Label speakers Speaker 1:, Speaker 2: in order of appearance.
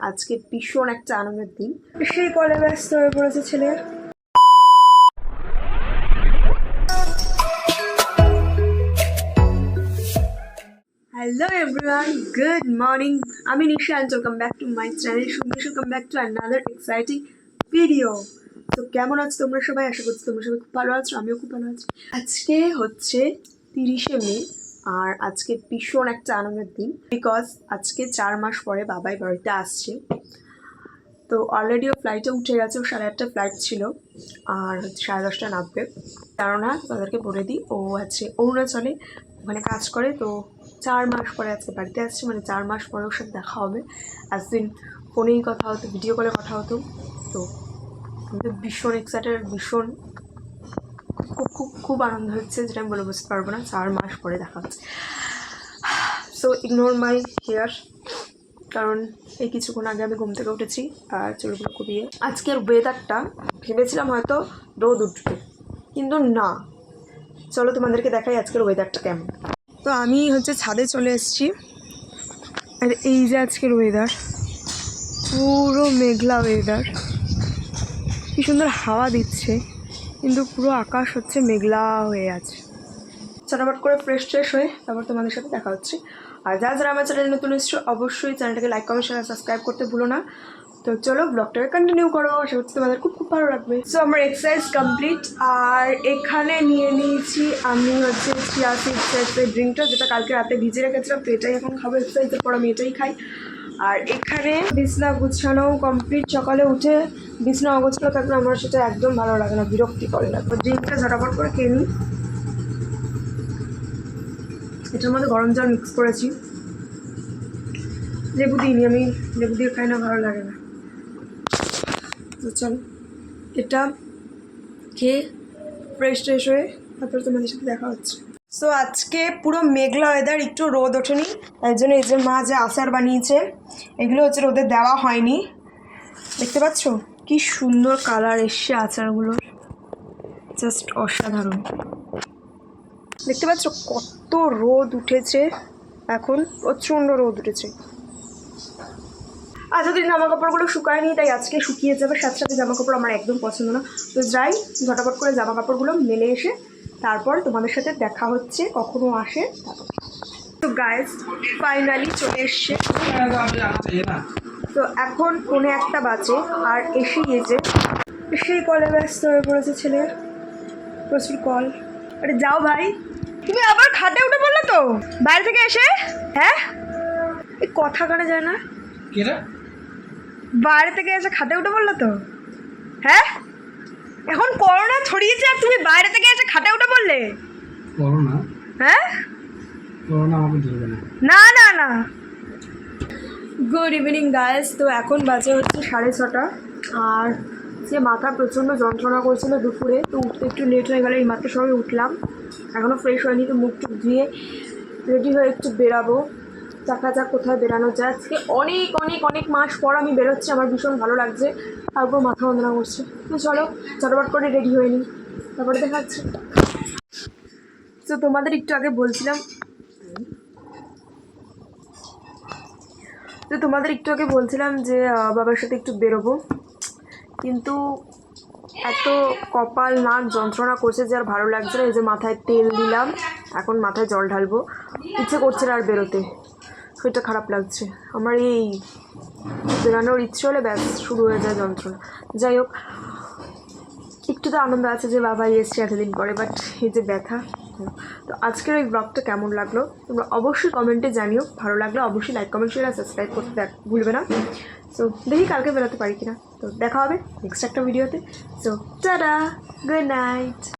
Speaker 1: আজকে ভীষণ একটা আনন্দের দিন। সেই কলে ব্যস্ত হয়ে পড়েছে ছেলে। হ্যালো এভরিওয়ান গুড মর্নিং আমি Nisha and welcome back to my channel Sumish welcome back to another exciting video তো কেমন আছো তোমরা সবাই? আশা করছি তোমরা সবাই খুব ভালো আছো আমিও খুব ভালো আছি। আজকে হচ্ছে তিরিশে মে আর আজকে ভীষণ একটা আনন্দের দিন বিকজ আজকে চার মাস পরে বাবাই বাড়িতে আসছে। তো অলরেডি ও ফ্লাইটে উঠে গেছে, ও সাড়ে আটটা ফ্লাইট ছিল আর সাড়ে দশটা নামবে। কেননা তাদেরকে বলে দিই, ও আছে অরুণাচলে ওখানে কাজ করে। তো চার মাস পরে আজকে বাড়িতে আসছে মানে চার মাস পরে ওর সাথে দেখা হবে। একদিন ফোনেই কথা হতো ভিডিও কলে কথা হতো। তো তো ভীষণ এক্সাইটেড ভীষণ খুব খুব খুব আনন্দ হচ্ছে যেটা আমি বলে বুঝতে পারব না। চার মাস পরে দেখা হচ্ছে। সো ইগনোর মাই হেয়ার কারণ এই কিছুক্ষণ আগে আমি ঘুম থেকে উঠেছি আর চুলগুলো কুবিয়ে আজকের ওয়েদারটা ভেবেছিলাম হয়তো রোদ উঠবে, কিন্তু না। চলো তোমাদেরকে দেখাই আজকের ওয়েদারটা কেমন। তো আমি হচ্ছে ছাদে চলে এসেছি। আর এই যে আজকের ওয়েদার পুরো মেঘলা ওয়েদার কি সুন্দর হাওয়া দিচ্ছে। কিন্তু পুরো আকাশ হচ্ছে মেঘলা হয়ে আছে। চটাপট করে ফ্রেশ ট্রেশ হয়ে তারপর তোমাদের সাথে দেখা হচ্ছে। আর যারা যারা আমার চ্যানেলে নতুন এসছো, অবশ্যই চ্যানেলটাকে লাইক কমেন্ট শেয়ার সাবস্ক্রাইব করতে ভুলো না। তো চলো ব্লগটাকে কন্টিনিউ করো, আশা করছি তোমাদের খুব খুব ভালো লাগবে। সো আমার এক্সারসাইজ কমপ্লিট আর এখানে নিয়ে নিয়েছি আমি হচ্ছে চিয়া সিডসের ড্রিঙ্কটা যেটা কালকে রাতে ভিজে রেখেছিলাম, তো এটাই এখন খাব এক্সারসাইজের পর আমি এটাই খাই। আর এখানে বিছনা গুছানো কমপ্লিট সকালে উঠে বিছনা অগোছানো থাকলে আমার সেটা একদম ভালো লাগে না বিরক্তি করে না তো ড্রিঙ্কটা ঝটাপট করে খেয়ে নিই। এটার মধ্যে গরম জল মিক্স করেছি। লেবু দিইনি আমি, লেবু দিয়ে খাই না, ভালো লাগে না। তো চলো, এটা খেয়ে ফ্রেশ ট্রেশ হয়ে তারপরে তোমাদের সাথে দেখা হচ্ছে। সো আজকে পুরো মেঘলা ওয়েদার একটু রোদ ওঠেনি, তাই জন্য এই যে মা যে আচার বানিয়েছে, এগুলো হচ্ছে রোদে দেওয়া হয়নি। দেখতে পাচ্ছ? কি সুন্দর কালার এসছে আচারগুলোর। জাস্ট অসাধারণ। দেখতে পাচ্ছ? কত রোদ উঠেছে এখন, প্রচণ্ড রোদ উঠেছে। আজ যদি জামা কাপড়গুলো শুকায়নি, তাই আজকে শুকিয়ে যাবে, সাথে সাথে জামা কাপড় আমার একদম পছন্দ না। তো যাই, ঝটাপট করে জামা কাপড়গুলো মেলে এসে তারপর তোমাদের সাথে দেখা হচ্ছে কখনো আসে তারপর। তো গায়েস ফাইনালি চলে এসছে। তো এখন পৌনে একটা বাজে আর এসে গিয়েছে সেই কলে ব্যস্ত হয়ে পড়েছে ছেলে। প্রচুর কল। আরে যাও ভাই। তুমি আবার খাটে উঠে বললে তো? বাইরে থেকে এসে? হ্যাঁ? এই কথা কানে যায় না। বাইরে থেকে এসে খাটে উঠে বলল তো? হ্যাঁ? এখন ছড়িয়েছে আর তুমি বাইরে থেকে এসে খাটে উঠে বললে
Speaker 2: করোনা।
Speaker 1: হ্যাঁ?
Speaker 2: করোনা আমাকে ধরবে না।
Speaker 1: না না না। গুড ইভিনিং গাইস তো এখন বাজে হচ্ছে সাড়ে ছটা। আর যে মাথা প্রচণ্ড যন্ত্রণা করছিল দুপুরে তো উঠতে একটু লেট হয়ে গেল এই মাত্র সবাই উঠলাম। এখনও ফ্রেশ হয়নি তো মুখ টুক ধুয়ে রেডি হয়ে একটু বেরাবো। দেখা যাক কোথায় বেরানো যায়। আজকে অনেক অনেক অনেক মাস পর আমি বেরোচ্ছি। আমার ভীষণ ভালো লাগছে। তারপর মাথা যন্ত্রণা করছে। তো চলো চটপট করে রেডি হয়ে নিই। তারপরে দেখা যাচ্ছে তো তোমাদের একটু আগে বলছিলাম তো তোমাদের একটু আগে বলছিলাম যে বাবার সাথে একটু বেরোবো। কিন্তু এত কপাল নাক যন্ত্রণা করছে যে আর ভালো লাগছে না। এই যে মাথায় তেল দিলাম, এখন মাথায় জল ঢালবো। ইচ্ছে করছে না আর বেরোতে। শরীরটা খারাপ লাগছে। আমার এই বেরানোর ইচ্ছে হলে ব্যাস শুরু হয়ে যায় যন্ত্রণা। যাই হোক, একটু তো আনন্দ আছে যে বাবাই এসছে এতদিন পরে বাট এই যে ব্যথা, তো আজকের এই ব্লগটা কেমন লাগল? তোমরা অবশ্যই কমেন্টে জানিও, ভালো লাগলে অবশ্যই লাইক কমেন্ট শেয়ার সাবস্ক্রাইব করতে দেখ- ভুলবে না। সো দেখি কালকে বেরোতে পারি কিনা। তো দেখা হবে নেক্সট একটা ভিডিওতে সো টাটা গুড নাইট